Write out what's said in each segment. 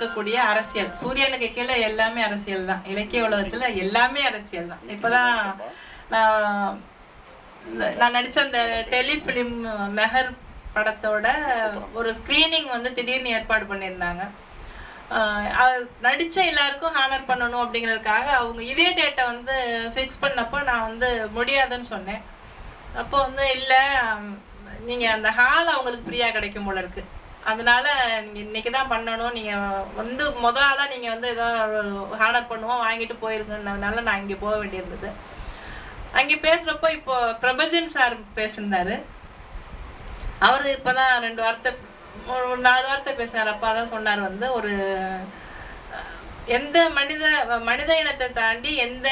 இருக்கக்கூடிய அரசியல். சூரியனுக்கு கீழே எல்லாமே அரசியல் தான். இலக்கிய உலகத்துல எல்லாமே அரசியல் தான். இப்பதான் நான் நான் நடிச்ச அந்த டெலிஃபிலிம் மெஹர் படத்தோட ஒரு ஸ்கிரீனிங் வந்து திடீர்னு ஏற்பாடு பண்ணியிருந்தாங்க. நடித்த நடிச்ச எல்லாருக்கும் ஹானர் பண்ணணும் அப்படிங்கிறதுக்காக அவங்க இதே டேட்டை வந்து ஃபிக்ஸ் பண்ணப்போ நான் வந்து முடியாதுன்னு சொன்னேன். அப்போ வந்து இல்லை நீங்கள் அந்த ஹால் அவங்களுக்கு ஃப்ரீயாக கிடைக்கும் போல இருக்குது அதனால நீங்கள் இன்னைக்கு தான் பண்ணணும். நீங்கள் வந்து முதல் ஆளாக நீங்கள் வந்து ஏதோ ஆர்டர் பண்ணுவோம் வாங்கிட்டு போயிருங்கன்றதுனால நான் இங்கே போக வேண்டியிருந்தது. அங்கே பேசுகிறப்போ இப்போ பிரபஞ்சன் சார் பேசியிருந்தாரு. அவர் இப்போதான் ரெண்டு வார்த்தை ஒரு நாலு வார்த்தை பேசினார். அப்பா தான் சொன்னார் வந்து ஒரு எந்த மனித மனித இனத்தை தாண்டி எந்த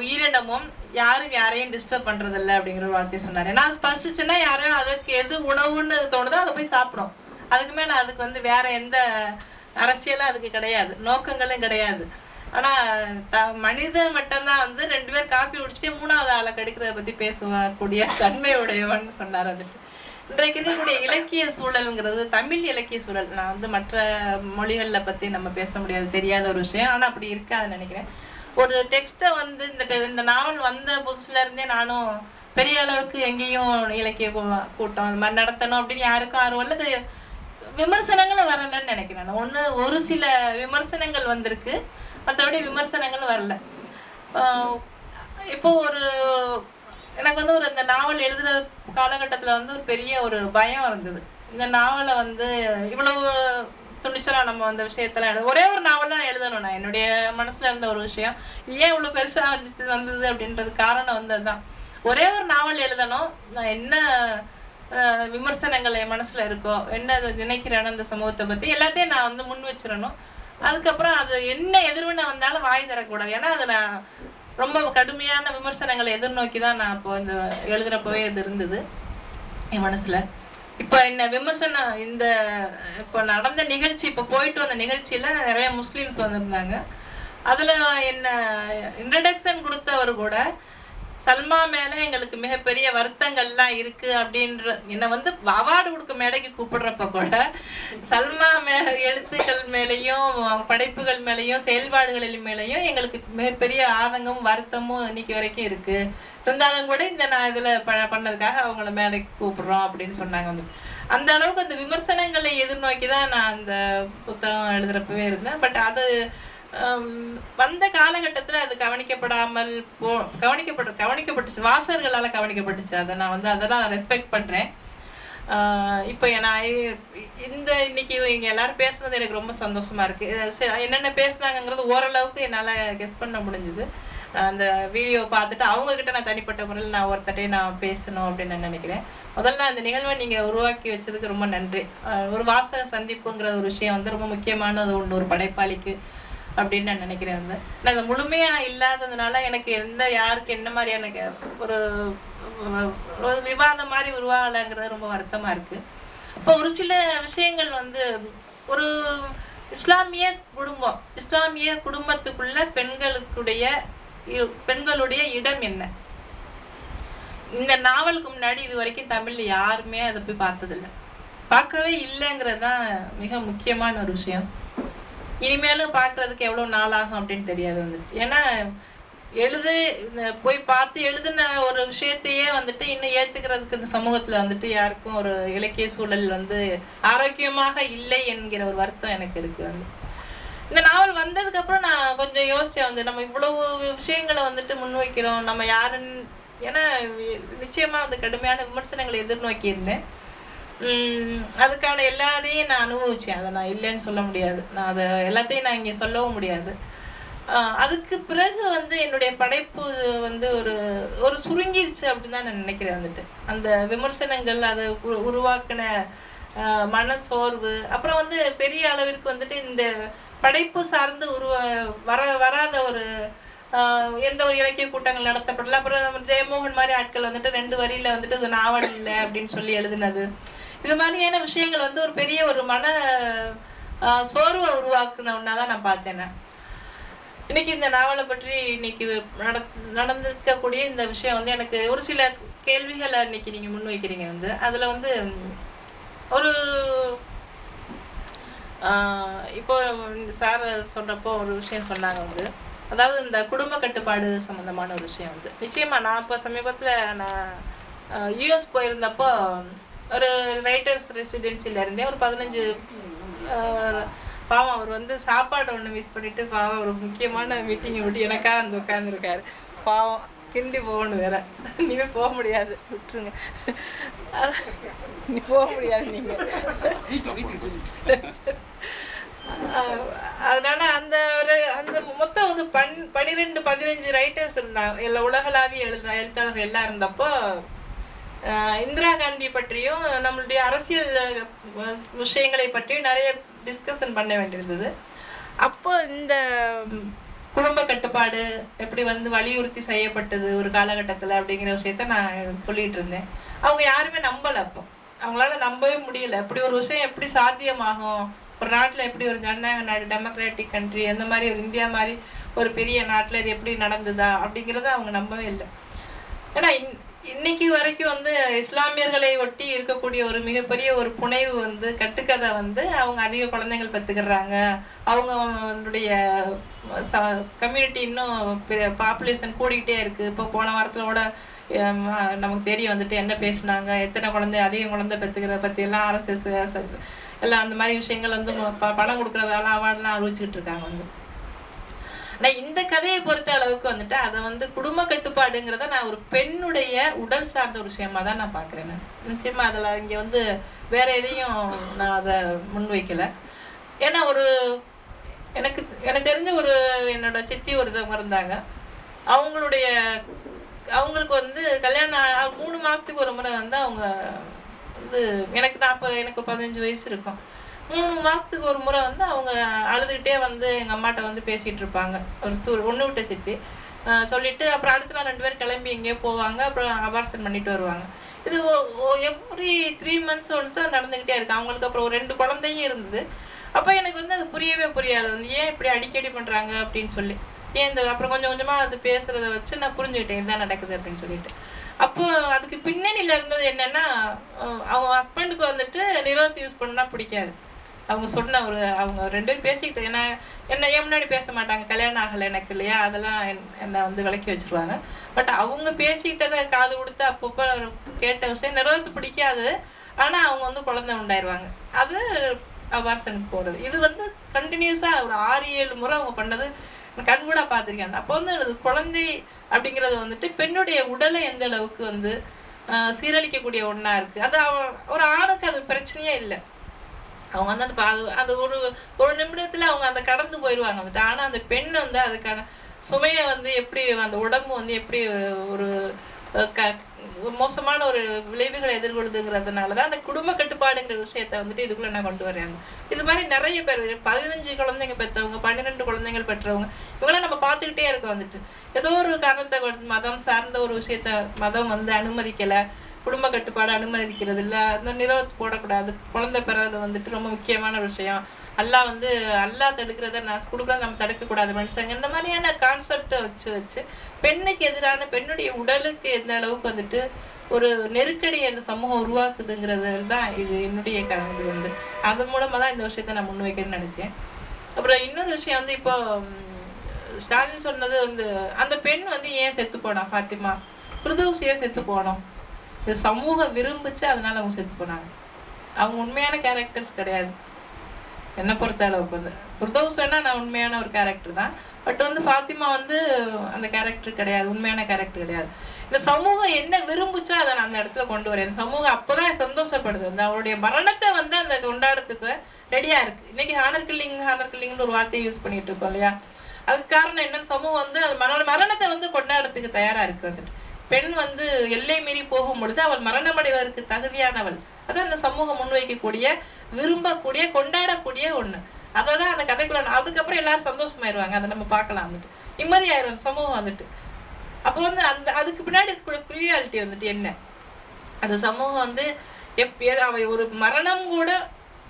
உயிரினமும் யாரும் யாரையும் டிஸ்டர்ப் பண்றதில்ல அப்படிங்கிற ஒரு வார்த்தையை சொன்னார். ஏன்னா அது பசிச்சுன்னா யாரும் அதுக்கு எது உணவுன்னு தோணுதோ அதை போய் சாப்பிடும். அதுக்கு நான் அதுக்கு வந்து வேற எந்த அரசியலும் அதுக்கு கிடையாது. நோக்கங்களும் கிடையாது. ஆனா த மனிதன் மட்டும்தான் வந்து ரெண்டு பேர் காப்பி குடிச்சிட்டு மூணாவது ஆளை கெடுக்கிறத பத்தி பேசக்கூடிய தன்மையுடையவன் சொன்னார் வந்துட்டு இன்றைக்கு இருக்கக்கூடிய இலக்கிய சூழல்ங்கிறது தமிழ் இலக்கிய சூழல். நான் வந்து மற்ற மொழிகளில் பத்தி நம்ம பேச முடியாது தெரியாத ஒரு விஷயம். ஆனா அப்படி இருக்காதுன்னு நினைக்கிறேன். ஒரு டெக்ஸ்ட்டை வந்து இந்த இந்த நாவல் வந்த புதுசுல இருந்தே நானும் பெரிய அளவுக்கு எங்கேயும் இலக்கிய கூட்டம் அது மாதிரி நடத்தணும் அப்படின்னு யாருக்கும் ஆர்வம் இல்லை. விமர்சனங்களும் வரலன்னு நினைக்கிறேன் நான். ஒரு சில விமர்சனங்கள் வந்திருக்கு. மற்றபடி விமர்சனங்கள் வரல. இப்போ ஒரு எனக்கு வந்து ஒரு இந்த நாவல் எழுதுகிற காலகட்டத்தில் வந்து ஒரு பெரிய ஒரு பயம் இருந்தது. இந்த நாவலை வந்து இவ்வளவு துணிச்சலாக நம்ம அந்த விஷயத்தெல்லாம் எழுத ஒரே ஒரு நாவல் தான் எழுதணும் நான். என்னுடைய மனசில் இருந்த ஒரு விஷயம். ஏன் இவ்வளோ பெருசாக வந்து வந்தது அப்படின்றது காரணம் வந்து அதுதான் ஒரே ஒரு நாவல் எழுதணும். நான் என்ன விமர்சனங்கள் என் மனசில் இருக்கோ என்ன நினைக்கிறேன்னு அந்த சமூகத்தை பற்றி எல்லாத்தையும் நான் வந்து முன் வச்சிடணும். அதுக்கப்புறம் அது என்ன எதிர்வினை வந்தாலும் வாய் தரக்கூடாது ஏன்னா அது நான் ரொம்ப கடுமையான விமர்சனங்களை எதிர்நோக்கி தான் நான் இப்போ இந்த எழுதுறப்பவே இது இருந்தது என் மனசில். இப்போ இந்த விமர்சனம் இந்த இப்போ நடந்த நிகழ்ச்சி இப்போ போயிட்டு வந்த நிகழ்ச்சியில் நிறைய முஸ்லீம்ஸ் வந்திருந்தாங்க. அதில் என்ன இன்ட்ரடக்ஷன் கொடுத்தவர் கூட சல்மா மேல எங்களுக்கு மிகப்பெரிய வருத்தங்கள்லாம் இருக்கு அப்படின்ற என்னை வந்து அவார்டு கொடுக்க மேடைக்கு கூப்பிடுறப்ப கூட சல்மா மே எழுத்துக்கள் மேலேயும் படைப்புகள் மேலேயும் செயல்பாடுகளின் மேலேயும் எங்களுக்கு மிகப்பெரிய ஆதங்கமும் வருத்தமும் இன்னைக்கு வரைக்கும் இருக்கு. இருந்தாலும் கூட இந்த நான் இதுல ப பண்ணதுக்காக அவங்கள மேடைக்கு கூப்பிடுறோம் அப்படின்னு சொன்னாங்க வந்து. அந்த அளவுக்கு அந்த விமர்சனங்களை எதிர்நோக்கி தான் நான் அந்த புத்தகம் எழுதுறப்பவே இருந்தேன். பட் அது வந்த காலகட்டத்தில் அது கவனிக்கப்படாமல் போ கவனிக்கப்பட்டு கவனிக்கப்பட்டுச்சு. வாசகர்களால் கவனிக்கப்பட்டுச்சு. அதை நான் வந்து அதெல்லாம் ரெஸ்பெக்ட் பண்ணுறேன் இப்போ நான் இந்த இன்னைக்கு இங்க எல்லாரும் பேசுனது எனக்கு ரொம்ப சந்தோஷமா இருக்கு. சரி, என்னென்ன பேசுனாங்கங்கிறது ஓரளவுக்கு என்னால் கெஸ் பண்ண முடிஞ்சுது. அந்த வீடியோ பார்த்துட்டு அவங்கக்கிட்ட நான் தனிப்பட்ட முறையில் நான் ஒருத்தட்டையும் நான் பேசணும் அப்படின்னு நான் நினைக்கிறேன். முதல்ல அந்த நிகழ்வை நீங்கள் உருவாக்கி வச்சதுக்கு ரொம்ப நன்றி. ஒரு வாசக சந்திப்புங்கிற ஒரு விஷயம் வந்து ரொம்ப முக்கியமானது ஒன்று ஒரு படைப்பாளிக்கு அப்படின்னு நான் நினைக்கிறேன் வந்து. நான் இது முழுமையாக இல்லாததுனால எனக்கு எந்த யாருக்கு என்ன மாதிரியான கே- ஒரு ஒரு விவாதம் மாதிரி உருவாகலைங்கிறது ரொம்ப வருத்தமாக இருக்குது இப்போ ஒரு சில விஷயங்கள் வந்து ஒரு இஸ்லாமிய குடும்பம் இஸ்லாமிய குடும்பத்துக்குள்ள பெண்களுக்குடைய இ- பெண்களுடைய இடம் என்ன? இந்த நாவலுக்கு முன்னாடி இது வரைக்கும் தமிழ்ல யாருமே அதை போய் பார்த்ததில்ல. பார்க்கவே இல்லைங்கிறது தான் மிக முக்கியமான ஒரு விஷயம். இனிமேலும் பார்க்கறதுக்கு எவ்வளோ நாள் ஆகும் அப்படின்னு தெரியாது வந்துட்டு. ஏன்னா எழுது இந்த போய் பார்த்து எழுதின ஒரு விஷயத்தையே வந்துட்டு இன்னும் ஏற்றுக்கிறதுக்கு இந்த சமூகத்தில் வந்துட்டு யாருக்கும் ஒரு இலக்கிய சூழல் வந்து ஆரோக்கியமாக இல்லை என்கிற ஒரு வருத்தம் எனக்கு இருக்கு வந்து. இந்த நாவல் வந்ததுக்கப்புறம் நான் கொஞ்சம் யோசிச்சேன் வந்து நம்ம இவ்வளவு விஷயங்களை வந்துட்டு முன்வைக்கிறோம் நம்ம யாருன்னு ஏன்னா நிச்சயமாக அந்த வந்து கடுமையான விமர்சனங்களை எதிர்நோக்கி இருந்தேன் அதுக்கான எல்லாத்தையும் நான் அனுபவிச்சேன். அதை நான் இல்லைன்னு சொல்ல முடியாது. நான் அதை எல்லாத்தையும் நான் இங்கே சொல்லவும் முடியாது. அதுக்கு பிறகு வந்து என்னுடைய படைப்பு வந்து ஒரு ஒரு சுருங்கிருச்சு அப்படின்னு தான் நான் நினைக்கிறேன் வந்துட்டு. அந்த விமர்சனங்கள் அதை உருவாக்கின மன சோர்வு அப்புறம் வந்து பெரிய அளவிற்கு வந்துட்டு இந்த படைப்பு சார்ந்து உருவ வர வராத ஒரு எந்த ஒரு இலக்கிய கூட்டங்கள் நடத்தப்படல. அப்புறம் ஜெயமோகன் மாதிரி ஆட்கள் வந்துட்டு ரெண்டு வரியில வந்துட்டு இது நாவல் இல்லை அப்படின்னு சொல்லி எழுதினது. இது மாதிரியான விஷயங்கள் வந்து ஒரு பெரிய ஒரு மன சோர்வை உருவாக்குன ஒன்றா தான் நான். பார்த்தேன் இன்னைக்கு இந்த நாவலை பற்றி இன்னைக்கு நட நடந்திருக்கக்கூடிய இந்த விஷயம் வந்து எனக்கு ஒரு சில கேள்விகளை இன்னைக்கு நீங்கள் முன்வைக்கிறீங்க வந்து. அதில் வந்து ஒரு இப்போ சார் சொல்கிறப்போ ஒரு விஷயம் சொன்னாங்க வந்து. அதாவது இந்த குடும்ப கட்டுப்பாடு சம்மந்தமான ஒரு விஷயம் வந்து. நிச்சயமாக நான் இப்போ சமீபத்தில் நான் யூஎஸ் போயிருந்தப்போ ஒரு ரைட்டர்ஸ் ரெசிடென்சியில் இருந்தேன் ஒரு பதினஞ்சு பாவம் அவர் வந்து சாப்பாடு ஒன்று மிஸ் பண்ணிட்டு பாவம் ஒரு முக்கியமான மீட்டிங்கை விட்டு எனக்காக வந்து உட்காந்துருக்காரு பாவம் கிண்டி போகணும் வேற. இனிமே போக முடியாது. விட்டுருங்க. நீ போக முடியாது நீங்க. ஆஹ் அதனால அந்த ஒரு அந்த மொத்தம் வந்து பன் பன்னிரெண்டு பதினஞ்சு ரைட்டர்ஸ் இருந்தாங்க. எல்லா உலகளாவிய எழுத எழுத்தாளர்கள் எல்லாம் இருந்தப்போ இந்திரா காந்தி பற்றியும் நம்மளுடைய அரசியல் விஷயங்களை பற்றியும் நிறைய டிஸ்கஷன் பண்ண வேண்டியிருந்தது. அப்போ இந்த குடும்ப கட்டுப்பாடு எப்படி வந்து வலியுறுத்தி செய்யப்பட்டது ஒரு காலகட்டத்தில் அப்படிங்கிற விஷயத்த நான் சொல்லிட்டு இருந்தேன். அவங்க யாருமே நம்பலை அப்போ. அவங்களால நம்பவே முடியல. இப்படி ஒரு விஷயம் எப்படி சாத்தியமாகும்? ஒரு நாட்டில் எப்படி ஒரு ஜனநாயக நாடு டெமோக்ராட்டிக் கண்ட்ரி அந்த மாதிரி ஒரு இந்தியா மாதிரி ஒரு பெரிய நாட்டில் இது எப்படி நடந்ததா அப்படிங்கிறத அவங்க நம்பவே இல்லை. ஏன்னா இன் இன்னைக்கு வரைக்கும் வந்து இஸ்லாமியர்களை ஒட்டி இருக்கக்கூடிய ஒரு மிகப்பெரிய ஒரு புனைவு வந்து கட்டுக்கதை வந்து அவங்க அதிக குழந்தைகள் பெற்றுக்கிறாங்க. அவங்க அவங்களுடைய கம்யூனிட்டி இன்னும் பாப்புலேஷன் கூடிக்கிட்டே இருக்கு. இப்போ போன வாரத்துல கூட நமக்கு தெரிய வந்துட்டு என்ன பேசுனாங்க எத்தனை குழந்தை அதிக குழந்தை பெற்றுக்கிறத பத்தி எல்லாம் ஆர்எஸ்எஸ் எல்லாம் அந்த மாதிரி விஷயங்கள் வந்து ப- பணம் கொடுக்கறதால அவார்ட்லாம் அறிவிச்சுக்கிட்டு இருக்காங்க வந்து. ஆனா இந்த கதையை பொறுத்த அளவுக்கு வந்துட்டு அதை வந்து குடும்ப கட்டுப்பாடுங்கிறத நான் ஒரு பெண்ணுடைய உடல் சார்ந்த ஒரு விஷயமா தான் நான் பாக்குறேன் நிச்சயமாக நிச்சயமா இங்கே இங்க வந்து வேற எதையும் நான் அதை முன்வைக்கல. ஏன்னா ஒரு எனக்கு எனக்கு தெரிஞ்ச ஒரு என்னோட சித்தி ஒருத்தவங்க இருந்தாங்க. அவங்களுடைய அவங்களுக்கு வந்து கல்யாணம் ஆ- மூணு மாசத்துக்கு ஒரு முறை வந்து அவங்க வந்து எனக்கு நாற்பது எனக்கு பதினஞ்சு வயசு இருக்கும். மூணு மாதத்துக்கு ஒரு முறை வந்து அவங்க அழுதுகிட்டே வந்து எங்கள் அம்மாட்ட வந்து பேசிகிட்டு இருப்பாங்க. ஒரு தூ ஒன்று விட்ட சித்தி. சொல்லிட்டு அப்புறம் அடுத்த நாள் ரெண்டு பேரும் கிளம்பி எங்கேயோ போவாங்க. அப்புறம் அபார்ஷன் பண்ணிட்டு வருவாங்க. இது எவ்ரி த்ரீ மந்த்ஸ் ஒன்ஸ் நடந்துக்கிட்டே இருக்கு. அவங்களுக்கு அப்புறம் ஒரு ரெண்டு குழந்தையும் இருந்தது. அப்போ எனக்கு வந்து அது புரியவே புரியாது. வந்து ஏன் இப்படி அடிக்கடி பண்ணுறாங்க அப்படின்னு சொல்லி. ஏன் இந்த அப்புறம் கொஞ்சம் கொஞ்சமாக அது பேசுகிறத வச்சு நான் புரிஞ்சுக்கிட்டேன். இதுதான் நடக்குது அப்படின்னு சொல்லிட்டு. அப்போ அதுக்கு பின்னணியில் இருந்தது என்னன்னா அவங்க ஹஸ்பண்டுக்கு வந்துட்டு நிரோத் யூஸ் பண்ணால் பிடிக்காது. அவங்க சொன்ன ஒரு அவங்க ரெண்டு பேரும் பேசிக்கிட்டு என்ன என்ன ஏன் முன்னாடி பேச மாட்டாங்க கல்யாணம் ஆகலை எனக்கு இல்லையா? அதெல்லாம் என்- என்னை வந்து விளக்கி வச்சிருவாங்க. பட் அவங்க பேசிக்கிட்டதை காது கொடுத்து அப்பப்போ கேட்ட விஷயம் நிரோத்து பிடிக்காது. ஆனால் அவங்க வந்து குழந்தை உண்டாயிருவாங்க. அது அபார்சனுக்கு போகிறது இது வந்து கண்டினியூஸாக ஒரு ஆறு ஏழு முறை அவங்க பண்ணது. கண் கூட பார்த்துருக்கேன். அப்போ வந்து குழந்தை அப்படிங்கிறது வந்துட்டு பெண்ணுடைய உடலை எந்த அளவுக்கு வந்து சீரழிக்கக்கூடிய ஒன்றா இருக்குது அது ஒரு ஆணுக்கு அது பிரச்சனையே இல்லை. அவங்க வந்து அந்த அது- ஒரு ஒரு நிமிடத்துல அவங்க அந்த கடந்து போயிடுவாங்க வந்துட்டு ஆனா அந்த பெண் வந்து அதுக்கான சுமையை வந்து எப்படி அந்த உடம்பு வந்து எப்படி ஒரு க மோசமான ஒரு விளைவுகளை எதிர்கொள்ளுதுங்கிறதுனால தான் அந்த குடும்ப கட்டுப்பாடுங்கிற விஷயத்த வந்துட்டு இதுக்குள்ள நான் கொண்டு வர்றாங்க இது மாதிரி நிறைய பேர் பதினஞ்சு குழந்தைங்க பெற்றவங்க பன்னிரெண்டு குழந்தைகள் பெற்றவங்க இவங்களாம் நம்ம பார்த்துக்கிட்டே இருக்கோம் வந்துட்டு. ஏதோ ஒரு காரணத்தை மதம் சார்ந்த ஒரு விஷயத்த மதம் வந்து அனுமதிக்கல குடும்ப கட்டுப்பாடு அனுமதிக்கிறது இல்லை அந்த நிரோத் போடக்கூடாது. குழந்தை பிறகு வந்துட்டு ரொம்ப முக்கியமான விஷயம். அல்லா வந்து அல்லாஹ் தடுக்கிறத நான் கொடுக்கறத நம்ம தடுக்கக்கூடாது மனுஷங்க. இந்த மாதிரியான கான்செப்டை வச்சு வச்சு பெண்ணுக்கு எதிரான பெண்ணுடைய உடலுக்கு எந்த அளவுக்கு வந்துட்டு ஒரு நெருக்கடியை இந்த சமூகம் உருவாக்குதுங்கிறது தான் இது என்னுடைய கனவு வந்து. அது மூலமாக தான் இந்த விஷயத்தை நான் முன்வைக்கணும்னு நினச்சேன். அப்புறம் இன்னொரு விஷயம் வந்து இப்போ ஸ்டாலின் சொன்னது வந்து அந்த பெண் வந்து ஏன் செத்து போனா ஃபாத்திமா? பிரதோஸ் ஏன் செத்து போனோம்? இது சமூகம் விரும்பிச்சு அதனால அவங்க செத்து போனாங்க. அவங்க உண்மையான கேரக்டர்ஸ் கிடையாது. என்னை பொறுத்த அளவுக்கு வந்து. பிரதோஷன்னா நான் உண்மையான ஒரு கேரக்டர் தான். பட் வந்து ஃபாத்திமா வந்து அந்த கேரக்டர் கிடையாது உண்மையான கேரக்டர் கிடையாது. இந்த சமூகம் என்ன விரும்புச்சோ அதை நான் அந்த இடத்துல கொண்டு வரேன். இந்த சமூகம் அப்போதான் சந்தோஷப்படுது. அந்த அவருடைய மரணத்தை வந்து அந்த கொண்டாடுறதுக்கு ரெடியா இருக்கு. இன்னைக்கு ஹானர் கில்லிங் ஹானர் கில்லிங்னு ஒரு வார்த்தையை யூஸ் பண்ணிட்டு இருக்கோம் இல்லையா? அதுக்கு காரணம் என்னன்னு சமூகம் வந்து அது மரண மரணத்தை வந்து கொண்டாடுறதுக்கு தயாரா இருக்கு வந்துட்டு. பெண் வந்து எல்லை மீறி போகும் பொழுது அவள் மரணமடைவதற்கு தகுதியானவள். அது அந்த சமூகம் முன்வைக்கக்கூடிய விரும்பக்கூடிய கொண்டாடக்கூடிய ஒண்ணு. அதோட அந்த கதைக்குள்ள அதுக்கப்புறம் எல்லாரும் சந்தோஷமாயிருவாங்க. அதை நம்ம பார்க்கலாம் வந்துட்டு. நிம்மதியாயிரும் சமூகம் வந்துட்டு. அப்போ வந்து அந்த அதுக்கு பின்னாடி இருக்கக்கூடிய குரியாலிட்டி வந்துட்டு என்ன? அந்த சமூகம் வந்து எப் அவ ஒரு மரணம் கூட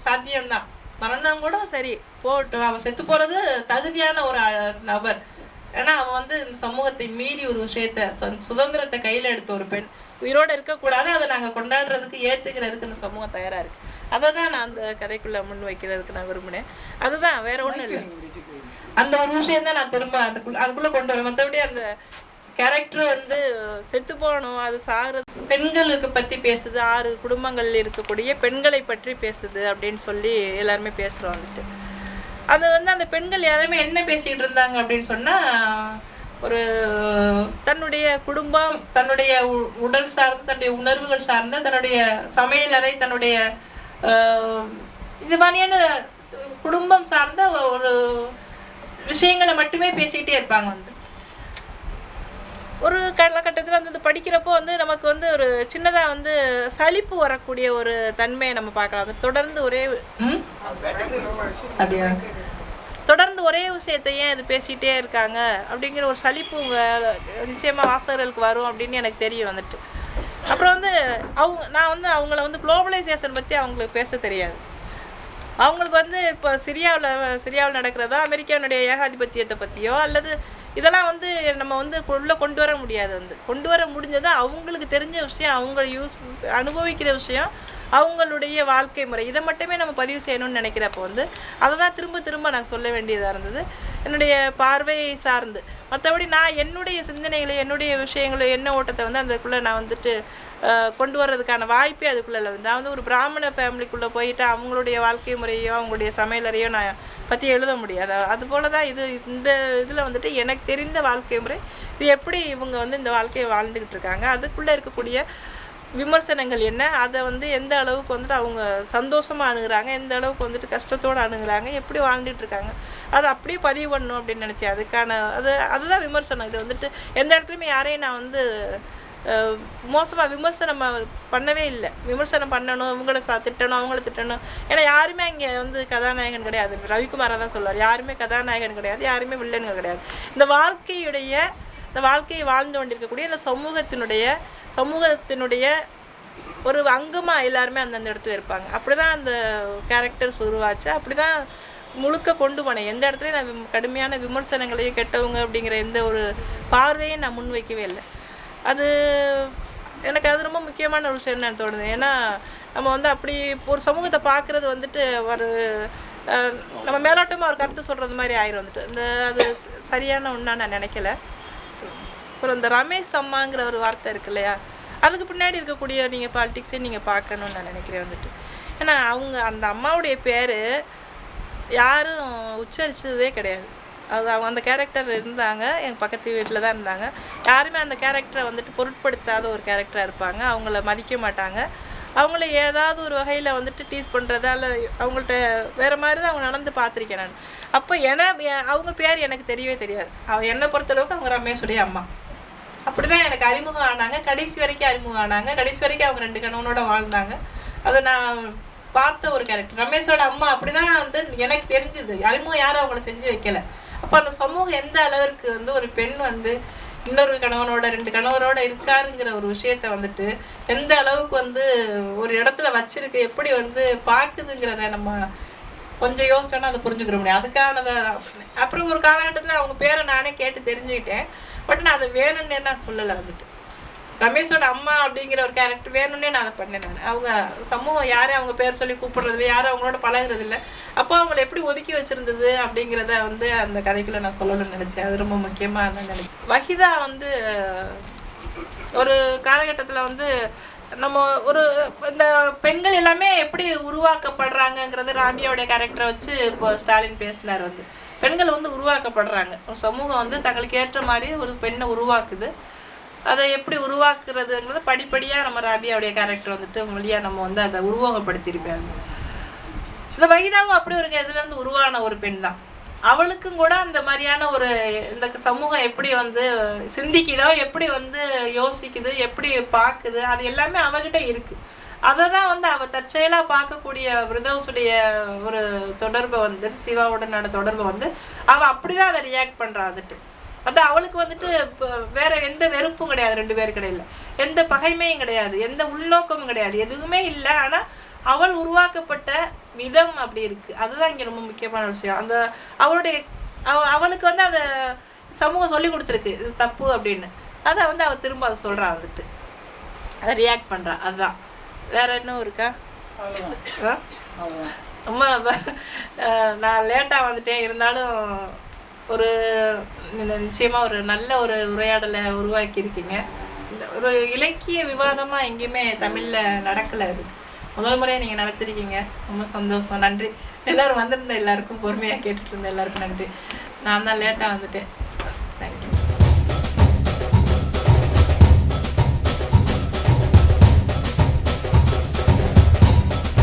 சாத்தியம்தான். மரணம் கூட சரி போட்டு அவன் செத்து போறது தகுதியான ஒரு நபர். ஏன்னா அவன் வந்து இந்த சமூகத்தை மீறி ஒரு விஷயத்த சுதந்திரத்தை கையில எடுத்த ஒரு பெண். உயிரோட இருக்கக்கூடாது அதை நாங்க கொண்டாடுறதுக்கு ஏத்துக்கிறதுக்கு இந்த சமூகம் தயாரா இருக்கு. அதை தான் நான் அந்த கதைக்குள்ள முன் வைக்கிறதுக்கு நான் விரும்பினேன். அதுதான் வேற ஒண்ணும் இல்லை. அந்த ஒரு விஷயம் தான் நான் திரும்ப அதுக்குள்ள அதுக்குள்ள கொண்டு வரேன் மற்றபடி அந்த கேரக்டர் வந்து செத்து போகணும் அது சாகிறது. பெண்களுக்கு பத்தி பேசுது ஆறு குடும்பங்கள் இருக்கக்கூடிய பெண்களை பற்றி பேசுது அப்படின்னு சொல்லி எல்லாருமே பேசுறோம் வந்துட்டு. அது வந்து அந்த பெண்கள் யாருமே எல்லாருமே என்ன பேசிட்டு இருந்தாங்க அப்படின்னு சொன்னா ஒரு தன்னுடைய குடும்பம் தன்னுடைய உ- உடல் சார்ந்த தன்னுடைய உணர்வுகள் சார்ந்த தன்னுடைய சமையல் அறை தன்னுடைய இது மாதிரியான குடும்பம் சார்ந்த ஒரு விஷயங்களை மட்டுமே பேசிக்கிட்டே இருப்பாங்க வந்து. ஒரு காலகட்டத்தில் வந்து இது படிக்கிறப்போ வந்து நமக்கு வந்து ஒரு சின்னதாக வந்து சலிப்பு வரக்கூடிய ஒரு தன்மையை நம்ம பார்க்கலாம். அது தொடர்ந்து ஒரே? அப்படியா? தொடர்ந்து ஒரே விஷயத்தை ஏன் இது பேசிகிட்டே இருக்காங்க? அப்படிங்கிற ஒரு சலிப்பு நிச்சயமாக வாசகர்களுக்கு வரும் அப்படின்னு எனக்கு தெரியும் வந்துட்டு. அப்புறம் வந்து அவங்க நான் வந்து அவங்கள வந்து குளோபலைசேஷன் பற்றி அவங்களுக்கு பேச தெரியாது. அவங்களுக்கு வந்து இப்போ சிரியாவில் சிரியாவில் நடக்கிறதா அமெரிக்காவினுடைய ஏகாதிபத்தியத்தை பற்றியோ அல்லது இதெல்லாம் வந்து நம்ம வந்து உள்ளே கொண்டு வர முடியாது வந்து. கொண்டு வர முடிஞ்சதை அவங்களுக்கு தெரிஞ்ச விஷயம் அவங்க யூஸ் அனுபவிக்கிற விஷயம் அவங்களுடைய வாழ்க்கை முறை. இதை மட்டுமே நம்ம பதிவு செய்யணும்னு நினைக்கிறப்போ வந்து அதை தான் திரும்ப திரும்ப நான் சொல்ல வேண்டியதாக இருந்தது. என்னுடைய பார்வையை சார்ந்து. மற்றபடி நான் என்னுடைய சிந்தனைகளை என்னுடைய விஷயங்களை என்ன ஓட்டத்தை வந்து அதுக்குள்ளே நான் வந்துட்டு கொண்டு வர்றதுக்கான வாய்ப்பே அதுக்குள்ளே இல்லை. நான் வந்து ஒரு பிராமண ஃபேமிலிக்குள்ளே போயிட்டு அவங்களுடைய வாழ்க்கை முறையோ அவங்களுடைய சமையலறையோ நான் பற்றி எழுத முடியாது. அதுபோல தான் இது இந்த இதில் வந்துட்டு எனக்கு தெரிந்த வாழ்க்கை முறை. இது எப்படி இவங்க வந்து இந்த வாழ்க்கையை வாழ்ந்துக்கிட்டு இருக்காங்க? அதுக்குள்ளே இருக்கக்கூடிய விமர்சனங்கள் என்ன? அதை வந்து எந்த அளவுக்கு வந்துட்டு அவங்க சந்தோஷமாக அணுகிறாங்க? எந்த அளவுக்கு வந்துட்டு கஷ்டத்தோடு அணுகிறாங்க? எப்படி வாழ்ந்துட்டு இருக்காங்க? அதை அப்படியே பதிவு பண்ணணும் அப்படின்னு நினச்சேன். அதுக்கான அது அதுதான் விமர்சனம். இது வந்துட்டு எந்த இடத்துலையுமே யாரையும் நான் வந்து மோசமாக விமர்சனம் பண்ணவே இல்லை. விமர்சனம் பண்ணணும் இவங்கள சா திட்டணும் அவங்கள திட்டணும். ஏன்னா யாருமே இங்கே வந்து கதாநாயகன் கிடையாது. ரவிக்குமாராக தான் சொல்லுவார். யாருமே கதாநாயகன் கிடையாது. யாருமே வில்லன்கள் கிடையாது. இந்த வாழ்க்கையுடைய இந்த வாழ்க்கையை வாழ்ந்து கொண்டிருக்கக்கூடிய இந்த சமூகத்தினுடைய சமூகத்தினுடைய ஒரு அங்கமாக எல்லாருமே அந்தந்த இடத்துல இருப்பாங்க. அப்படி தான் அந்த கேரக்டர்ஸ் உருவாச்சு. அப்படிதான் முழுக்க கொண்டு போனேன். எந்த இடத்துலையும் நான் கடுமையான விமர்சனங்களையும் கெட்டவங்க அப்படிங்கிற எந்த ஒரு பார்வையும் நான் முன்வைக்கவே இல்லை. அது எனக்கு அது ரொம்ப முக்கியமான ஒரு விஷயம் நான் தோணுது. ஏன்னா நம்ம வந்து அப்படி ஒரு சமூகத்தை பார்க்குறது வந்துட்டு ஒரு நம்ம மேலோட்டமாக ஒரு கருத்து சொல்கிறது மாதிரி ஆயிரும் வந்துட்டு. இந்த அது சரியான ஒன்றா நான் நினைக்கல. அப்புறம் இந்த ரமேஷ் அம்மாங்கிற ஒரு வார்த்தை இருக்கு இல்லையா? அதுக்கு பின்னாடி இருக்கக்கூடிய நீங்கள் பாலிடிக்ஸே நீங்கள் பார்க்கணும்னு நான் நினைக்கிறேன் வந்துட்டு. ஏன்னா அவங்க அந்த அம்மாவுடைய பேர் யாரும் உச்சரிச்சதே கிடையாது. அது அவங்க அந்த கேரக்டர் இருந்தாங்க எங்கள் பக்கத்து வீட்டில் தான் இருந்தாங்க. யாருமே அந்த கேரக்டரை வந்துட்டு பொருட்படுத்தாத ஒரு கேரக்டராக இருப்பாங்க. அவங்கள மதிக்க மாட்டாங்க. அவங்கள ஏதாவது ஒரு வகையில் வந்துட்டு டீஸ் பண்ணுறதா இல்லை அவங்கள்ட்ட வேறு மாதிரி தான் அவங்க நடந்து பார்த்துருக்கேன் நான். அப்போ என அவங்க பேர் எனக்கு தெரியவே தெரியாது. அவ என்னை பொறுத்தளவுக்கு அவங்க ரமேஷுடைய அம்மா. அப்படிதான் எனக்கு அறிமுகம் ஆனாங்க. கடைசி வரைக்கும் அறிமுகம் ஆனாங்க. கடைசி வரைக்கும் அவங்க ரெண்டு கணவனோட வாழ்ந்தாங்க. அதை நான் பார்த்த ஒரு கேரக்டர் ரமேஷோட அம்மா அப்படிதான் வந்து எனக்கு தெரிஞ்சது. அறிமுகம் யாரும் அவங்கள செஞ்சு வைக்கல. அப்போ அந்த சமூகம் எந்த அளவிற்கு வந்து ஒரு பெண் வந்து இன்னொரு கணவனோட ரெண்டு கணவரோட இருக்காருங்கிற ஒரு விஷயத்த வந்துட்டு எந்த அளவுக்கு வந்து ஒரு இடத்துல வச்சிருக்கு எப்படி வந்து பார்க்குதுங்கிறத நம்ம கொஞ்சம் யோசிச்சோன்னா அதை புரிஞ்சுக்கிற முடியும். அதுக்கானதை அப்புறம் ஒரு காலகட்டத்தில் அவங்க பேரை நானே கேட்டு தெரிஞ்சுக்கிட்டேன். பட் நான் அதை வேணும்னே நான் சொல்லலை வந்துட்டு. ரமேஷோட அம்மா அப்படிங்கிற ஒரு கேரக்டர் வேணும்னே நான் அதை பண்ணேன் நான். அவங்க சமூகம் யாரும் அவங்க பேர் சொல்லி கூப்பிடுறதில்ல யாரும் அவங்களோட பழகிறது இல்லை அப்போ அவங்கள எப்படி ஒதுக்கி வச்சிருந்தது அப்படிங்கிறத வந்து அந்த கதைக்குள்ள நான் சொல்லணும்னு நினைச்சேன். அது ரொம்ப முக்கியமாக நான் நினைச்சேன் வஹிதா வந்து ஒரு காலகட்டத்தில் வந்து நம்ம ஒரு இந்த பெண்கள் எல்லாமே எப்படி உருவாக்கப்படுறாங்கங்கிறது ராபியாவுடைய கேரக்டரை வச்சு இப்போ ஸ்டாலின் பேசினார் வந்து. பெண்கள் வந்து உருவாக்கப்படுறாங்க. ஒரு சமூகம் வந்து தங்களுக்கு ஏற்ற மாதிரி ஒரு பெண்ணை உருவாக்குது. அதை எப்படி உருவாக்குறதுங்கிறது படிப்படியாக நம்ம ராபியாவுடைய கேரக்டர் வந்துட்டு மொழியாக நம்ம வந்து அதை உருவகப்படுத்தியிருப்பாங்க இந்த வைதாவும் அப்படி ஒரு இதுலேருந்து உருவான ஒரு பெண் தான். அவளுக்கும் கூட அந்த மாதிரியான ஒரு இந்த சமூகம் எப்படி வந்து சிந்திக்குதோ எப்படி வந்து யோசிக்குது எப்படி பார்க்குது அது எல்லாமே அவகிட்ட இருக்கு. அதை தான் வந்து அவ தற்செயலா பார்க்கக்கூடிய விருதவுசுடைய ஒரு தொடர்பை வந்து சிவாவுடனான தொடர்பை வந்து அவ அப்படிதான் அதை ரியாக்ட் பண்ணுறா வந்துட்டு. அது அவளுக்கு வந்துட்டு வேற எந்த வெறுப்பும் கிடையாது ரெண்டு பேருக்கு இடையில எந்த பகைமையும் கிடையாது. எந்த உள்நோக்கமும் கிடையாது. எதுவுமே இல்லை. ஆனா அவள் உருவாக்கப்பட்ட விதம் அப்படி இருக்கு. அதுதான் இங்க ரொம்ப முக்கியமான விஷயம். அந்த அவளுடைய அவ அவளுக்கு வந்து அந்த சமூகம் சொல்லி கொடுத்துருக்கு. இது தப்பு அப்படின்னு. அதை வந்து அவ திரும்ப அதை சொல்கிறா வந்துட்டு. அதை ரியாக்ட் பண்ணுறா அதுதான். வேற என்ன இருக்கா? அம்மா நான் லேட்டாக வந்துட்டேன். இருந்தாலும் ஒரு நிச்சயமாக ஒரு நல்ல ஒரு உரையாடலை உருவாக்கியிருக்கீங்க. இந்த ஒரு இலக்கிய விவாதமாக எங்கேயுமே தமிழில் நடக்கலை அது. முதல் முறையாக நீங்கள் நடத்திருக்கீங்க. ரொம்ப சந்தோஷம். நன்றி. எல்லாரும் வந்திருந்த எல்லாருக்கும் பொறுமையாக கேட்டுட்டு இருந்த எல்லாருக்கும் நன்றி. நான் தான் லேட்டாக வந்துட்டேன்.